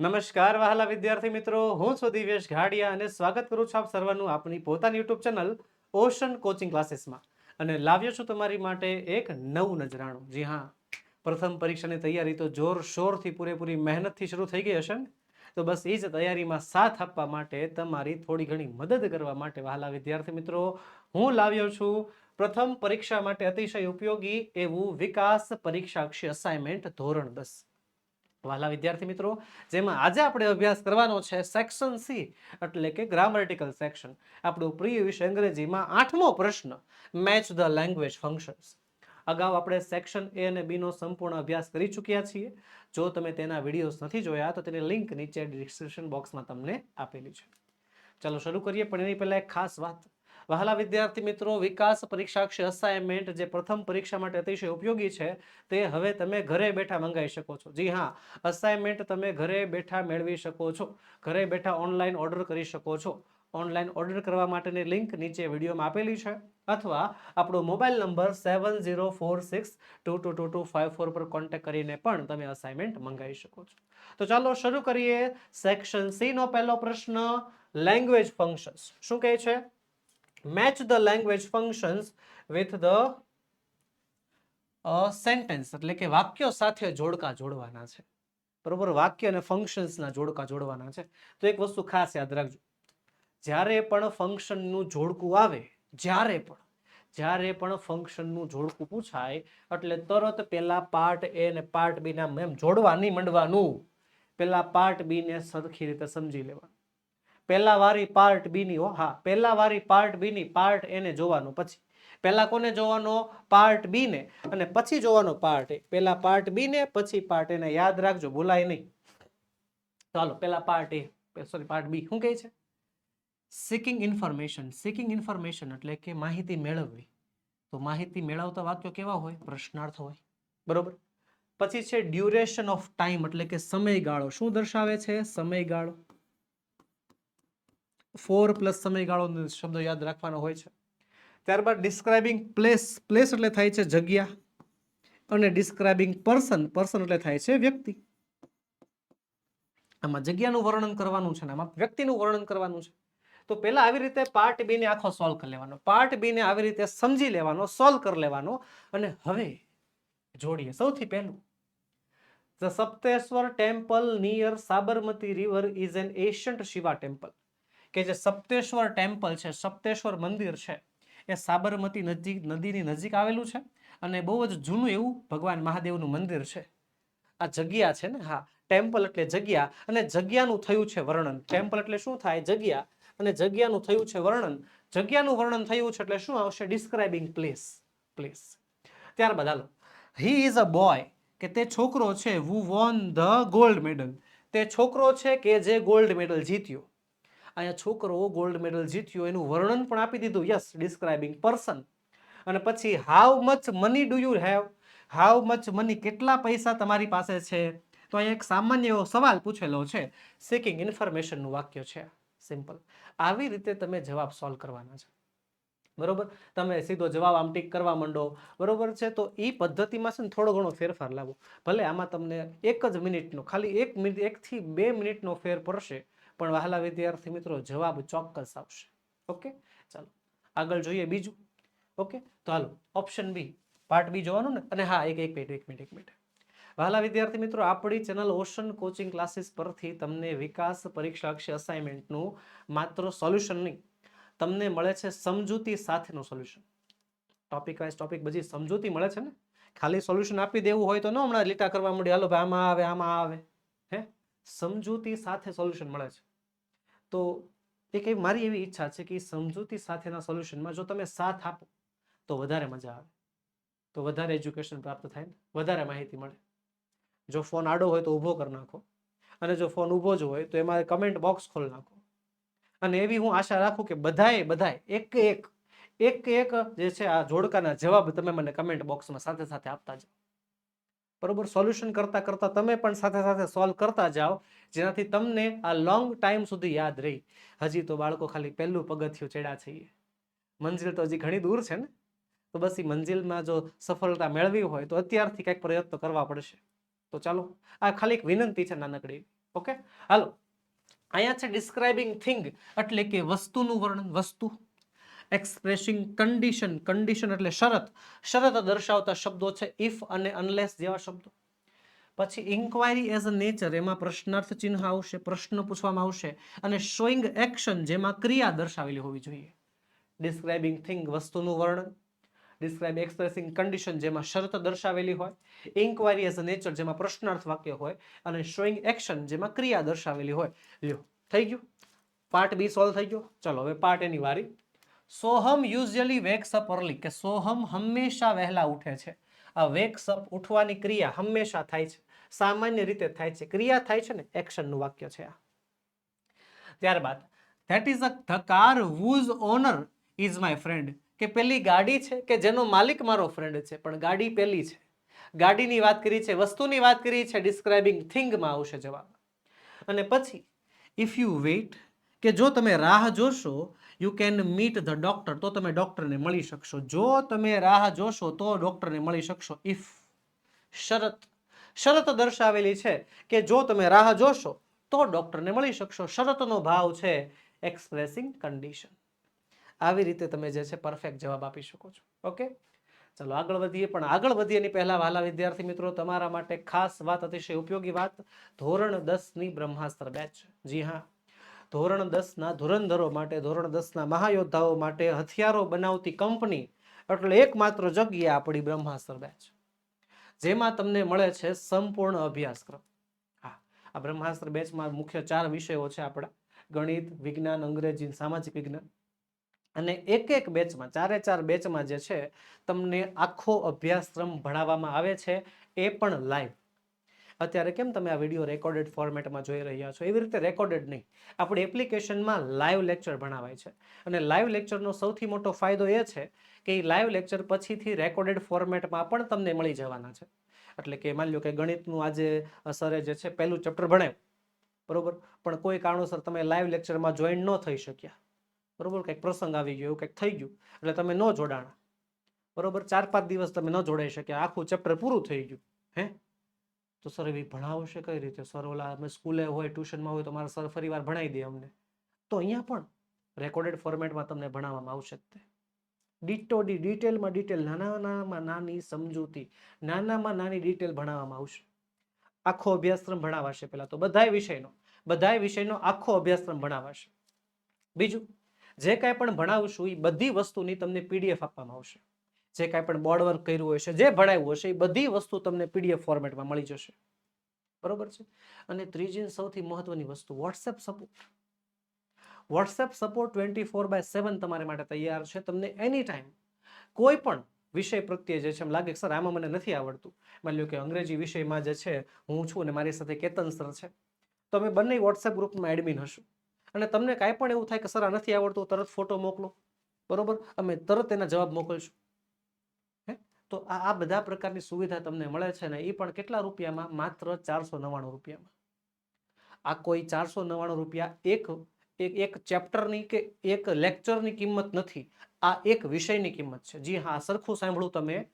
નમસ્કાર વહાલા વિદ્યાર્થી મિત્રો. હું છું દિવ્યેશ ઘાડિયા અને સ્વાગત કરું છું આપ સર્વનું આપની પોતાની યુટ્યુબ ચેનલ ઓશન કોચિંગ ક્લાસીસમાં. અને લાવ્યો છું તમારી માટે એક નવું નજરાણું. જી હા, પ્રથમ પરીક્ષાની તૈયારી તો જોરશોરથી પૂરેપૂરી મહેનતથી શરૂ થઈ ગઈ હશે ને? તો બસ એ જ તૈયારીમાં સાથ આપવા માટે તમારી થોડી ઘણી મદદ કરવા માટે વહાલા વિદ્યાર્થી મિત્રો, હું લાવ્યો છું પ્રથમ પરીક્ષા માટે અતિશય ઉપયોગી એવું વિકાસ પરીક્ષાક્ષી અસાઇનમેન્ટ ધોરણ દસ. વાલા વિદ્યાર્થી મિત્રો, જેમાં આજે આપણે અભ્યાસ કરવાનો છે સેક્શન સી એટલે કે ગ્રામર્ટિકલ સેક્શન આપણું પ્રિય વિષય અંગ્રેજીમાં આઠમો પ્રશ્ન મેચ ધ લેંગ્વેજ ફંક્શન્સ અગાઉ આપણે સેક્શન એ અને બીનો સંપૂર્ણ અભ્યાસ કરી ચૂક્યા છીએ. જો તમે તેના વિડીયોઝ નથી જોયા, તો તેની લિંક નીચે ડિસ્ક્રિપ્શન બોક્સમાં તમને આપેલી છે. ચાલો શરૂ કરીએ પણ એની પહેલાં એક ખાસ વાત. વહાલા વિદ્યાર્થી મિત્રો, વિકાસ પરીક્ષાક્ષી અસાઇનમેન્ટ જે પ્રથમ પરીક્ષા માટે અતિશય ઉપયોગી છે, તે હવે તમે ઘરે બેઠા મંગાવી શકો છો. જી હા અસાઇનમેન્ટ તમે ઘરે બેઠા મેળવી શકો છો. ઘરે બેઠા ઓનલાઈન ઓર્ડર કરી શકો છો. ઓનલાઈન ઓર્ડર કરવા માટેની લિંક નીચે વિડીયોમાં આપેલી છે. અથવા આપણો mobile number seven zero four six two two two two five four પર કોન્ટેક્ટ કરીને પણ તમે અસાઇનમેન્ટ મંગાવી શકો છો. તો ચાલો શરૂ કરીએ. સેક્શન સી નો પહેલો પ્રશ્ન લેંગ્વેજ ફંક્શન્સ શું કહે છે? Match the language functions with the sentence એટલે કે વાક્યો સાથે જોડકા જોડવાના છે. બરોબર? વાક્ય અને ફંક્શન્સના જોડકા જોડવાના છે. તો એક વસ્તુ ખાસ યાદ રાખજો. જ્યારે પણ ફંક્શનનું જોડકું આવે, જ્યારે પણ જ્યારે પણ ફંક્શનનું જોડકું પૂછાય, એટલે તરત પેલા પાર્ટ એ ને પાર્ટ બી ના એમ જોડવા નહીં મંડવાનું. પેલા પાર્ટ બી ને સરખી રીતે સમજી લેવાનું. પહેલા વારી પાર્ટ બીની હો, હા, પહેલા વારી પાર્ટ બીની પાર્ટ એને જોવાનું, પછી. પહેલા કોને જોવાનો? પાર્ટ બીને અને પછી જોવાનો પાર્ટ એ. પહેલા પાર્ટ બીને પછી પાર્ટ એને યાદ રાખજો, ભૂલાય નહીં. ચાલો, પહેલા part A sorry part B શું કહે છે? સિકિંગ ઇન્ફોર્મેશન સિકિંગ ઇન્ફોર્મેશન એટલે કે માહિતી મેળવવી. તો માહિતી મેળવતા વાક્યો કેવા હોય? પ્રશ્નાર્થ હોય. બરોબર? પછી છે ડ્યુરેશન ઓફ ટાઈમ એટલે કે સમયગાળો. શું દર્શાવે છે? સમયગાળો. ફોર પ્લસ સમયગાળો શબ્દ યાદ રાખવાનો હોય છે. ત્યારબાદ ડિસ્ક્રાઇબિંગ પ્લેસ પ્લેસ એટલે થાય છે જગ્યા અને ડિસ્ક્રાઇબિંગ પર્સન પર્સન એટલે થાય છે વ્યક્તિ. આમાં જગ્યાનું વર્ણન કરવાનું છે ને આમાં વ્યક્તિનું વર્ણન કરવાનું છે. તો પહેલા આવી રીતે પાર્ટ બી ને આખો સોલ્વ કરી લેવાનો. પાર્ટ બી ને આવી રીતે સમજી લેવાનો સોલ્વ કરી લેવાનો અને હવે જોડીએ સૌથી પહેલું. The Sapteshwar temple near Sabarmati river is an ancient Shiva temple કે જે સપ્તેશ્વર ટેમ્પલ છે, સપ્તેશ્વર મંદિર છે, એ સાબરમતી નજીક, નદીની નજીક આવેલું છે અને બહુ જ જૂનું એવું ભગવાન મહાદેવનું મંદિર છે. આ જગ્યા છે ને, હા, ટેમ્પલ એટલે જગ્યા અને જગ્યાનું થયું છે વર્ણન. ટેમ્પલ એટલે શું થાય? જગ્યા. અને જગ્યાનું થયું છે વર્ણન. જગ્યાનું વર્ણન થયું છે એટલે શું આવશે? ડિસ્ક્રાઇબિંગ પ્લેસ પ્લેસ ત્યારબાદ હાલો. હી ઇઝ અ બોય કે તે છોકરો છે who won the gold medal તે છોકરો છે કે જે ગોલ્ડ મેડલ જીત્યો? અહીંયા છોકરો ગોલ્ડ મેડલ જીત્યો, એનું વર્ણન પણ આપી દીધું. યસ ડિસ્ક્રાઇબિંગ પર્સન અને પછી how much money do you have how much money કેટલા પૈસા તમારી પાસે છે? તો અહીંયા એક સામાન્ય એવો સવાલ પૂછેલો છે. સિકિંગ ઇન્ફોર્મેશનનું વાક્ય છે. સિમ્પલ આવી રીતે તમે જવાબ સોલ્વ કરવાના છે. બરોબર? તમે સીધો જવાબ આમ ટીક કરવા માંડો. બરોબર છે? તો એ પદ્ધતિમાં છે ને થોડો ઘણો ફેરફાર લાવો. ભલે આમાં તમને એક જ મિનિટનો ખાલી એક મિનિટ, એકથી બે મિનિટનો ફેર પડશે. પણ વહાલા વિદ્યાર્થી મિત્રો જવાબ ચોક્કસ આવશે. ઓકે? ચાલો, આગળ જોઈએ બીજું. ઓકે? તો હાલો ઓપ્શન બી પાર્ટ બી જોવાનું ને? અને હા, એક એક મિનિટ એક મિનિટ એક મિનિટ વહાલા વિદ્યાર્થી મિત્રો, આપણી ચેનલ ઓશન કોચિંગ ક્લાસીસ પરથી તમને વિકાસ પરીક્ષા અક્ષય અસાઇનમેન્ટનું માત્ર સોલ્યુશન નહીં, તમને મળે છે સમજૂતી સાથેનું સોલ્યુશન ટોપિક વાઇઝ ટોપિક બધી સમજૂતી મળે છે ને? ખાલી સોલ્યુશન આપી દેવું હોય તો ન હમણાં લીટા કરવા માંડી, હાલો ભાઈ, આમાં આવે આમાં આવે. હે? સમજૂતી સાથે સોલ્યુશન મળે છે. તો એક એવી મારી એવી ઈચ્છા છે કે એ સમજૂતી સાથેના સોલ્યુશનમાં જો તમે સાથ આપો, તો વધારે મજા આવે. તો વધારે એજ્યુકેશન પ્રાપ્ત થાય ને, વધારે માહિતી મળે. જો ફોન આડો હોય તો ઊભો કરી નાખો. અને જો ફોન ઊભો જ હોય તો એમાં કમેન્ટ બોક્સ ખોલી નાખો. અને એવી હું આશા રાખું કે બધાએ બધાએ એક એક એક એક જે છે આ જોડકાના જવાબ તમે મને કમેન્ટ બોક્સમાં સાથે સાથે આપતા જાઓ. બરોબર? સોલ્યુશન કરતા કરતા તમે પણ સાથે સાથે સોલ્વ કરતા જાઓ. જેનાથી તમને આ લોંગ ટાઈમ સુધી યાદ રહી. હજી તો બાળકો ખાલી પહેલું પગથિયું ચડ્યા છે મંજિલ તો હજી ઘણી દૂર છે ને? તો બસ એ મંજિલમાં જો સફળતા મેળવી હોય તો અત્યારથી કંઈક પ્રયત્ન કરવા પડશે. તો ચાલો, આ ખાલી એક વિનંતી છે નાનકડી. ઓકે? હાલો. અહીંયા છે ડિસ્ક્રાઇબિંગ થિંગ એટલે કે વસ્તુનું વર્ણન, વસ્તુ. એક્સપ્રેસિંગ કન્ડિશન કન્ડિશન એટલે શરત. શરત દર્શાવતા શબ્દો છે ઇફ અને અનલેસ જેવા શબ્દો. પછી ઇન્ક્વાયરી એઝ અ નેચર એમાં પ્રશ્નાર્થ ચિહ્ન આવશે, પ્રશ્ન પૂછવામાં આવશે અને શોઈંગ એક્શન જેમાં ક્રિયા દર્શાવેલી હોવી જોઈએ. ડિસ્ક્રાઇબિંગ થિંગ વસ્તુનું વર્ણન. ડિસ્ક્રાઇબ એક્સપ્રેસિંગ કન્ડિશન જેમાં શરત દર્શાવેલી હોય. ઇન્ક્વાયરી એઝ અ નેચર જેમાં પ્રશ્નાર્થ વાક્ય હોય અને શોઈંગ એક્શન જેમાં ક્રિયા દર્શાવેલી હોય. લ્યો, થઈ ગયું? પાર્ટ બી સોલ્વ થઈ ગયો? ચલો, હવે પાર્ટ એની વારી. Soham usually wakes up early કે સોહમ હંમેશા વહેલા ઉઠે છે. આ વેક્સ અપ ઉઠવાની ક્રિયા હંમેશા થાય છે. સામાન્ય રીતે થાય છે. ક્રિયા થાય છે ને, એક્શનનું વાક્ય છે આ. ત્યારબાદ that is a the car whose owner is my friend કે પેલી ગાડી છે કે જેનો માલિક મારો ફ્રેન્ડ છે, પણ ગાડી પેલી છે. ગાડીની વાત કરી છે, વસ્તુની વાત કરી છે ડિસ્ક્રાઇબિંગ થિંગમાં આવશે જવાબ. અને પછી ઇફ યુ વેઇટ કે જો તમે રાહ જોશો you can meet the doctor તો તમે ડૉક્ટરને મળી શકશો. જો તમે રાહ જોશો, તો ડૉક્ટરને મળી શકશો. ઇફ શરત. શરત દર્શાવેલી છે કે જો તમે રાહ જોશો, તો ડૉક્ટરને મળી શકશો. શરતનો ભાવ છે એક્સપ્રેસિંગ કન્ડિશન આવી રીતે તમે જે છે પરફેક્ટ જવાબ આપી શકો છો. ઓકે ચલો, આગળ વધીએ. પણ આગળ વધીએ એની પહેલાં વાલા વિદ્યાર્થી મિત્રો, તમારા માટે ખાસ વાત અતિશય ઉપયોગી વાત, ધોરણ દસની બ્રહ્માસ્ત્ર બેચ. જી હા. ધોરણ દસના ધુરંધરો માટે, ધોરણ દસના મહાયોદ્ધાઓ માટે હથિયારો બનાવતી કંપની, એટલે એકમાત્ર જગ્યા આપણી બ્રહ્માસ્ત્ર બેચ. જેમાં તમને મળે છે સંપૂર્ણ અભ્યાસક્રમ. હા, આ બ્રહ્માસ્ત્ર બેચમાં મુખ્ય ચાર વિષયો છે આપણા. ગણિત, વિજ્ઞાન, અંગ્રેજી સામાજિક વિજ્ઞાન. અને એક એક બેચમાં, ચારે ચાર બેચમાં જે છે, તમને આખો અભ્યાસક્રમ ભણાવવામાં આવે છે, એ પણ લાઈવ અત્યારે કેમ તમે આ વીડિયો રેકોર્ડેડ ફોર્મેટમાં જોઈ રહ્યા છો? એવી રીતે રેકોર્ડેડ નહીં. આપણી એપ્લિકેશનમાં લાઈવ લેક્ચર ભણાવાય છે. અને લાઈવ લેક્ચરનો સૌથી મોટો ફાયદો એ છે કે એ લાઈવ લેક્ચર પછીથી રેકોર્ડેડ ફોર્મેટમાં પણ તમને મળી જવાના છે. એટલે કે માની લો કે ગણિતનું આજે સરે જે છે પહેલું ચેપ્ટર ભણાવ્યું બરોબર? પણ કોઈ કારણોસર તમે લાઈવ લેક્ચરમાં જોઈન ન થઈ શક્યા. બરોબર? કંઈક પ્રસંગ આવી ગયો કંઈક થઈ ગયું. એટલે તમે ન જોડાણા. બરોબર? ચાર પાંચ દિવસ તમે ન જોડાઈ શક્યા. આખું ચેપ્ટર પૂરું થઈ ગયું. હે? તો સર એવી ભણાવશે કઈ રીતે? સર ઓલા અમે સ્કૂલે હોય, ટ્યુશનમાં હોય તો મારા સર ફરી વાર ભણાવી દે અમને. તો અહીંયા પણ રેકોર્ડેડ ફોર્મેટમાં તમને ભણાવવામાં આવશે તે. ડિટો ડી ડિટેલમાં ડિટેલ નાનામાં નાની સમજૂતી, નાનામાં નાની ડિટેલ ભણાવવામાં આવશે. આખો અભ્યાસક્રમ ભણાવાશે પહેલા તો, બધાય વિષયનો બધાય વિષયનો આખો અભ્યાસક્રમ ભણાવાશે. બીજું, જે કાંઈ પણ ભણાવશું એ બધી વસ્તુની તમને પીડીએફ આપવામાં આવશે. જે કાંઈ પણ બોર્ડ વર્ક કર્યું હશે જે ભણાવ્યું હશે એ બધી વસ્તુ તમને પીડીએફ ફોર્મેટમાં મળી જશે. બરોબર છે? અને ત્રીજી સૌથી મહત્વની વસ્તુ WhatsApp support WhatsApp support twenty four by seven તમારે માટે તૈયાર છે. તમને એની ટાઈમ કોઈ પણ વિષય પ્રત્યે જે છે એમ લાગે સર, આમાં મને નથી આવડતું. માની લો કે અંગ્રેજી વિષયમાં જે છે, હું છું અને મારી સાથે કેતન સર છે. તો અમે બંને વોટ્સએપ ગ્રુપમાં એડમિન હશું. અને તમને કાંઈ પણ એવું થાય કે, સર, આ નથી આવડતું, તરત ફોટો મોકલો. બરોબર? અમે તરત એના જવાબ મોકલશું. તો આ બધા પ્રકારની સુવિધા તમને મળે છે ને એ પણ કેટલા રૂપિયામાં? માત્ર ચારસો નવ્વાણું રૂપિયામાં. આ કોઈ ચારસો નવ્વાણું રૂપિયા એક એક એક ચેપ્ટરની કે એક લેક્ચરની કિંમત નથી. આ એક વિષયની કિંમત છે. જી હા સરખું સાંભળું તમે.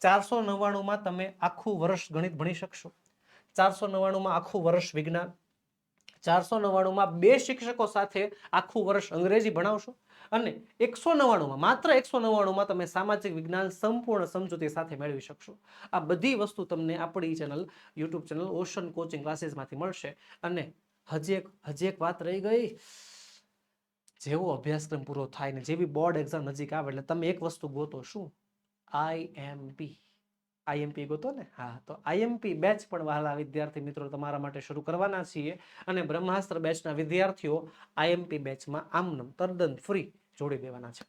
ચારસો નવ્વાણુંમાં તમે આખું વર્ષ ગણિત ભણી શકશો. ચારસો નવ્વાણુંમાં આખું વર્ષ વિજ્ઞાન ચારસો નવ્વાણુંમાં બે શિક્ષકો સાથે આખું વર્ષ અંગ્રેજી ભણાવશો? અને એકસો નવ્વાણુંમાં, માત્ર એકસો નવ્વાણુંમાં તમે સામાજિક વિજ્ઞાન સંપૂર્ણ સમજૂતી સાથે મેળવી શકશો. આ બધી વસ્તુ તમને આપણી channel, YouTube channel Ocean coaching ક્લાસીસમાંથી મળશે. અને હજી એક હજી એક વાત રહી ગઈ. જેવો અભ્યાસક્રમ પૂરો થાય ને જેવી બોર્ડ એક્ઝામ નજીક આવે એટલે તમે એક વસ્તુ ગોતો શું? આઈએમપી આઈએમપી ગોતો ને? હા, તો આઈએમપી બેચ પણ વહાલા વિદ્યાર્થી મિત્રો તમારા માટે શરૂ કરવાના છીએ અને બ્રહ્માસ્ત્ર બેચના વિદ્યાર્થીઓ આઈએમપી બેચમાં આમનમ તદ્દન ફ્રી જોડી દેવાના છે.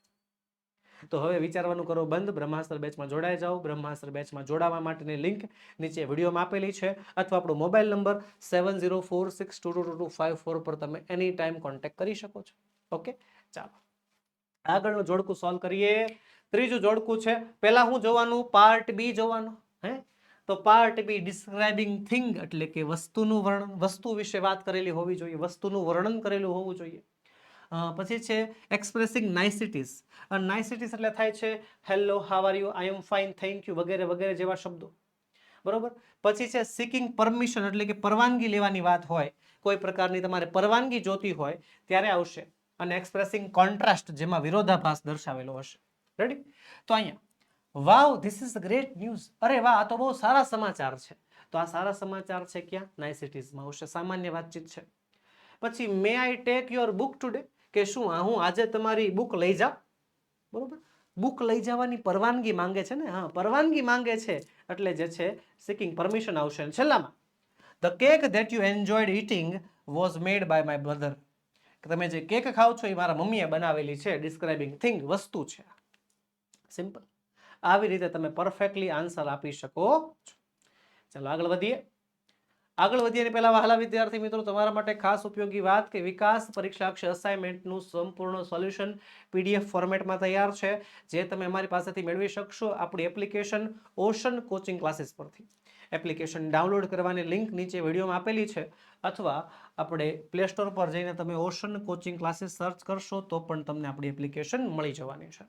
તો હવે વિચારવાનું કરો બંધ, બ્રહ્માસ્ત્ર બેચમાં જોડાઈ જાઓ. બ્રહ્માસ્ત્ર બેચમાં જોડાવા માટેની લિંક નીચે વિડીયોમાં આપેલી છે અથવા આપણો mobile number seven zero four six two two two five four પર તમે એની ટાઈમ કોન્ટેક્ટ કરી શકો છો. ઓકે? ચાલો. આગળનું જોડકું સોલ્વ કરીએ. ત્રીજું જોડકું છે. પહેલાં હું જોવાનું? પાર્ટ બી જોવાનું? હે? તો પાર્ટ બી ડિસ્ક્રાઇબિંગ થિંગ એટલે કે વસ્તુનું વર્ણન, વસ્તુ વિશે વાત કરેલી હોવી જોઈએ, વસ્તુનું વર્ણન કરેલું હોવું જોઈએ. પછી છે એક્સપ્રેસિંગ નાઇસિટીસ નાઇસિટીસ એટલે થાય છે hello how are you I am fine thank you વગેરે વગેરે જેવા શબ્દો. બરોબર? પછી છે સિકિંગ પરમિશન એટલે કે પરવાનગી લેવાની વાત હોય, કોઈ પ્રકારની તમારે પરવાનગી જોતી હોય, ત્યારે આવશે. અને એક્સપ્રેસિંગ કોન્ટ્રાસ્ટ જેમાં વિરોધાભાસ દર્શાવેલો હશે. રેડી તો અહીંયા, wow this is great news અરે વાહ, આ તો બહુ સારા સમાચાર છે. તો આ સારા સમાચાર છે ક્યાં? નાઇસિટીઝમાં. આવશે સામાન્ય વાતચીત છે. પછી may I take your book today કે શું, આ હું આજે તમારી બુક લઈ જાઉં? બરોબર? બુક લઈ જવાની પરવાનગી માંગે છે ને? હા, પરવાનગી માંગે છે. એટલે જે છે સિકિંગ પરમિશન આવશે છેલ્લામાં. The cake that you enjoyed eating was made by my brother તમે જે કેક ખાવ છો એ મારા મમ્મીએ બનાવેલી છે ડિસ્ક્રાઇબિંગ થિંગ વસ્તુ છે. સિમ્પલ આવી રીતે તમે પરફેક્ટલી આન્સર આપી શકો છો. ચાલો આગળ વધીએ. આગળ વધીએ પહેલાં વહાલા વિદ્યાર્થી મિત્રો, તમારા માટે ખાસ ઉપયોગી વાત કે વિકાસ પરીક્ષાક્ષ અસાઇનમેન્ટનું સંપૂર્ણ સોલ્યુશન પીડીએફ ફોર્મેટમાં તૈયાર છે, જે તમે અમારી પાસેથી મેળવી શકશો આપણી એપ્લિકેશન ઓશન કોચિંગ ક્લાસીસ પરથી. એપ્લિકેશન ડાઉનલોડ કરવાની લિંક નીચે વિડીયોમાં આપેલી છે, અથવા આપણે પ્લે સ્ટોર પર જઈને તમે ઓશન કોચિંગ ક્લાસીસ સર્ચ કરશો તો પણ તમને આપણી એપ્લિકેશન મળી જવાની છે.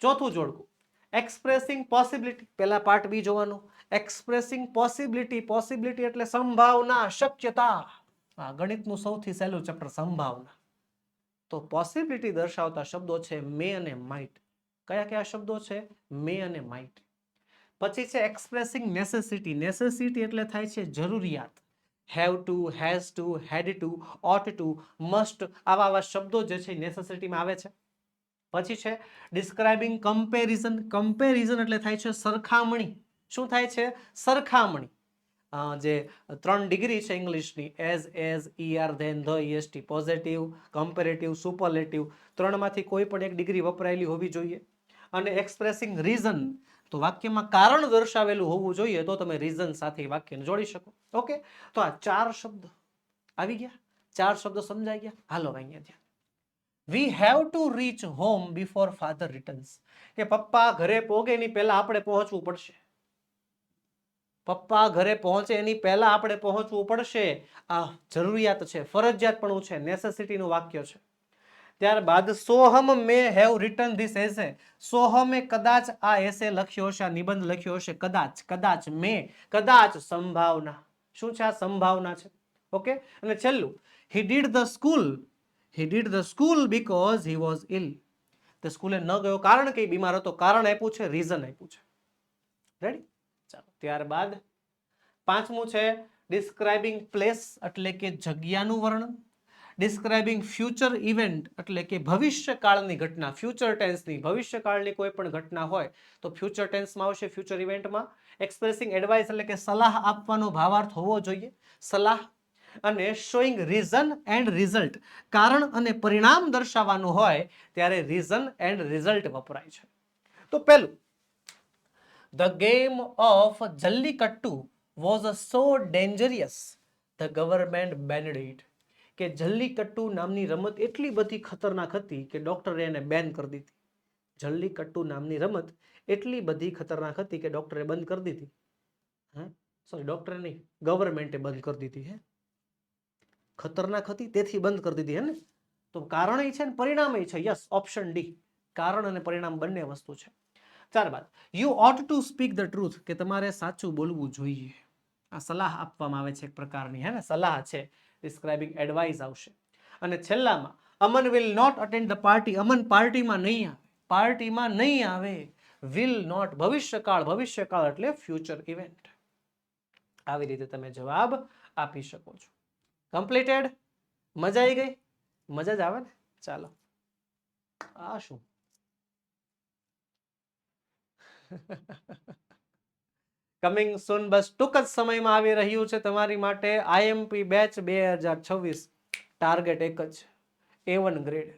ચોથું જોડકું. એક્સપ્રેસિંગ પોસિબિલિટી પહેલા પાર્ટ બી જોવાનું. એક્સપ્રેસિંગ પોસિબિલિટી પોસિબિલિટી એટલે સંભાવના, શક્યતા. આ ગણિતનું સૌથી સહેલું ચેપ્ટર સંભાવના. તો પોસિબિલિટી દર્શાવતા શબ્દો છે મે અને માઇટ કયા કયા શબ્દો છે? મે અને માઇટ પછી છે એક્સપ્રેસિંગ નેસેસિટી નેસેસિટી એટલે થાય છે જરૂરિયાત. Have to has to had to ought to must આવા આવા શબ્દો જે છે નેસેસિટીમાં આવે છે. પછી છે ડિસ્ક્રાઇબિંગ કમ્પેરિઝન કમ્પેરિઝન એટલે થાય છે સરખામણી. શું થાય છે? સરખામણી. જે ત્રણ ડિગ્રી છે ઇંગ્લિશની as as E R than the E S T positive comparative superlative ત્રણમાંથી કોઈ પણ એક ડિગ્રી વપરાયેલી હોવી જોઈએ. અને એક્સપ્રેસિંગ રીઝન તો વાક્યમાં કારણ દર્શાવેલું હોવું જોઈએ તો તમે રીઝન સાથે વાક્યને જોડી શકો. ઓકે તો આ ચાર શબ્દ. આવી ગયા? ચાર શબ્દો સમજાઈ ગયા? હાલો અહીંયા ધ્યાન. We have to reach home before father returns કે પપ્પા ઘરે પહોંચે એની પહેલા આપણે પહોંચવું પડશે. પપ્પા ઘરે પહોંચે એની પહેલા આપણે પહોંચવું પડશે. આ જરૂરિયાત છે ફરજિયાતપણું છે નેસેસિટીનું વાક્ય છે. ત્યારબાદ, Soham may have return this essay. સોહમે કદાચ આ એસે લખ્યો હશે, આ નિબંધ લખ્યો હશે. કદાચ કદાચ મે, કદાચ સંભાવના. શું છે આ સંભાવના છે? ઓકે? અને છેલ્લું he did the school he did the school because he was ill તે સ્કૂલે ન ગયો કારણ કે બીમાર હતો. કારણ આપ્યું છે રીઝન આપ્યું છે. રેડી ચાલો, ત્યારબાદ પાંચમું છે ડિસ્ક્રાઇબિંગ પ્લેસ એટલે કે જગ્યાનું વર્ણન. ડિસ્ક્રાઇબિંગ ફ્યુચર ઇવેન્ટ એટલે કે ભવિષ્યકાળની ઘટના. ફ્યુચર ટેન્સની ભવિષ્યકાળની કોઈ પણ ઘટના હોય તો ફ્યુચર ટેન્સમાં આવશે. ફ્યુચર ઇવેન્ટમાં એક્સપ્રેસિંગ એડવાઇસ એટલે કે સલાહ આપવાનો ભાવાર્થ હોવો જોઈએ. સલાહ અને શોઈંગ રીઝન એન્ડ રિઝલ્ટ કારણ અને પરિણામ દર્શાવવાનું હોય ત્યારે રીઝન એન્ડ રિઝલ્ટ વપરાય છે. તો પહેલું the game of Jallikattu was so dangerous the government banned it કે જલ્લીકટ્ટુ નામની રમત એટલી બધી ખતરનાક હતી કે ડૉક્ટરે એને બેન કરી દીધી. જલ્લીકટ્ટુ નામની રમત એટલી બધી ખતરનાક હતી કે ડૉક્ટરે બંધ કરી દીધી. હે? સોરી ડૉક્ટરે નહીં ગવર્મેન્ટે બંધ કરી દીધી, હે? ખતરનાક હતી, તેથી બંધ કરી દીધી, હે ને? તો કારણ એ છે ને, પરિણામ એ છે. યસ ઓપ્શન ડી કારણ અને પરિણામ બંને વસ્તુ છે. ત્યારબાદ you ought to speak the truth કે તમારે સાચું બોલવું જોઈએ. આ સલાહ આપવામાં આવે છે એક પ્રકારની, હે ને? સલાહ છે. ડિસ્ક્રાઇબિંગ એડવાઇસ આવશે. અને છેલ્લામાં, Aman will not attend the party Aman પાર્ટીમાં નહીં આવે. પાર્ટીમાં નહીં આવે. વિલ નોટ ભવિષ્યકાળ ભવિષ્યકાળ એટલે ફ્યુચર ઇવેન્ટ આવી રીતે તમે જવાબ આપી શકો છો. કમ્પ્લીટેડ મજા આવી ગઈ? મજા જ આવે ને? ચાલો. આ શું? કમિંગ સુન બસ ટૂંક જ સમયમાં આવી રહ્યું છે તમારી માટે આઈએમપી બેચ બે હજાર છવ્વીસ. ટાર્ગેટ એક જ. A one grade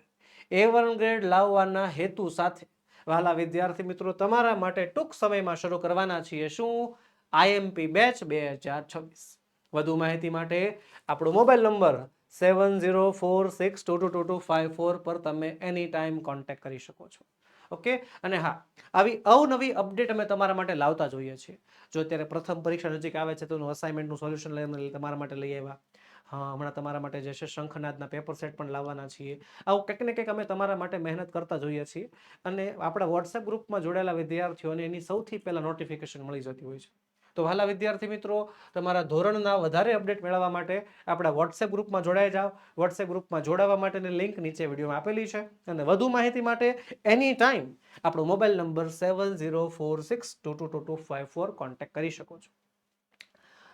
A one grade લાવવાના હેતુ સાથે. વાલા વિદ્યાર્થી મિત્રો, તમારા માટે ટૂંક સમયમાં શરૂ કરવાના છીએ. શું? આઈએમપી બેચ બે હજાર છવ્વીસ. વધુ માહિતી માટે આપણો mobile number seven zero four six two two two two five four પર તમે એની ટાઈમ કોન્ટેક્ટ કરી શકો છો. ઓકે? અને હા, આવી અવનવી અપડેટ અમે તમારા માટે લાવતા જોઈએ છીએ. જો અત્યારે પ્રથમ પરીક્ષા નજીક આવે છે તો એનું અસાઇનમેન્ટનું સોલ્યુશન લઈને તમારા માટે લઈ આવ્યા. હા, હમણાં તમારા માટે જે છે શંખનાદના પેપર સેટ પણ લાવવાના છીએ. આવું કંઈક ને કંઈક અમે તમારા માટે મહેનત કરતા જોઈએ છીએ. અને આપણા વોટ્સએપ ગ્રુપમાં જોડાયેલા વિદ્યાર્થીઓને એની સૌથી પહેલાં નોટિફિકેશન મળી જતી હોય છે. તો વાલા વિદ્યાર્થી મિત્રો, તમારા ધોરણના વધારે અપડેટ મેળવવા માટે આપણા વોટ્સએપ ગ્રુપમાં જોડાઈ જાઓ. વોટ્સએપ ગ્રુપમાં જોડાવા માટેની લિંક નીચે વિડીયોમાં આપેલી છે અને વધુ માહિતી માટે એની ટાઈમ આપણો mobile number seven zero four six two two two two five four contact કરી શકો છો.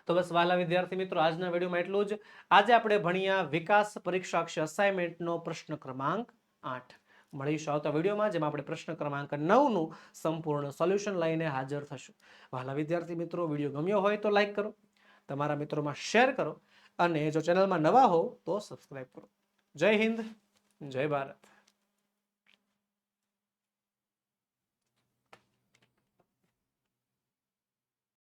તો બસ વાલા વિદ્યાર્થી મિત્રો, આજના વિડીયોમાં એટલું જ. આજે આપણે ભણ્યા વિકાસ પરીક્ષાક્ષ અસાઇનમેન્ટનો પ્રશ્ન ક્રમાંક આઠ. મળીશું આવતા વિડીયોમાં, જેમાં આપણે પ્રશ્ન ક્રમાંક નવનું સંપૂર્ણ સોલ્યુશન લઈને હાજર થશું. વહાલા વિદ્યાર્થી મિત્રો, વીડિયો ગમ્યો હોય તો લાઇક કરો, તમારા મિત્રોમાં શેર કરો, અને જો ચેનલમાં નવા હો તો સબસ્ક્રાઈબ કરો. જય હિન્દ, જય ભારત.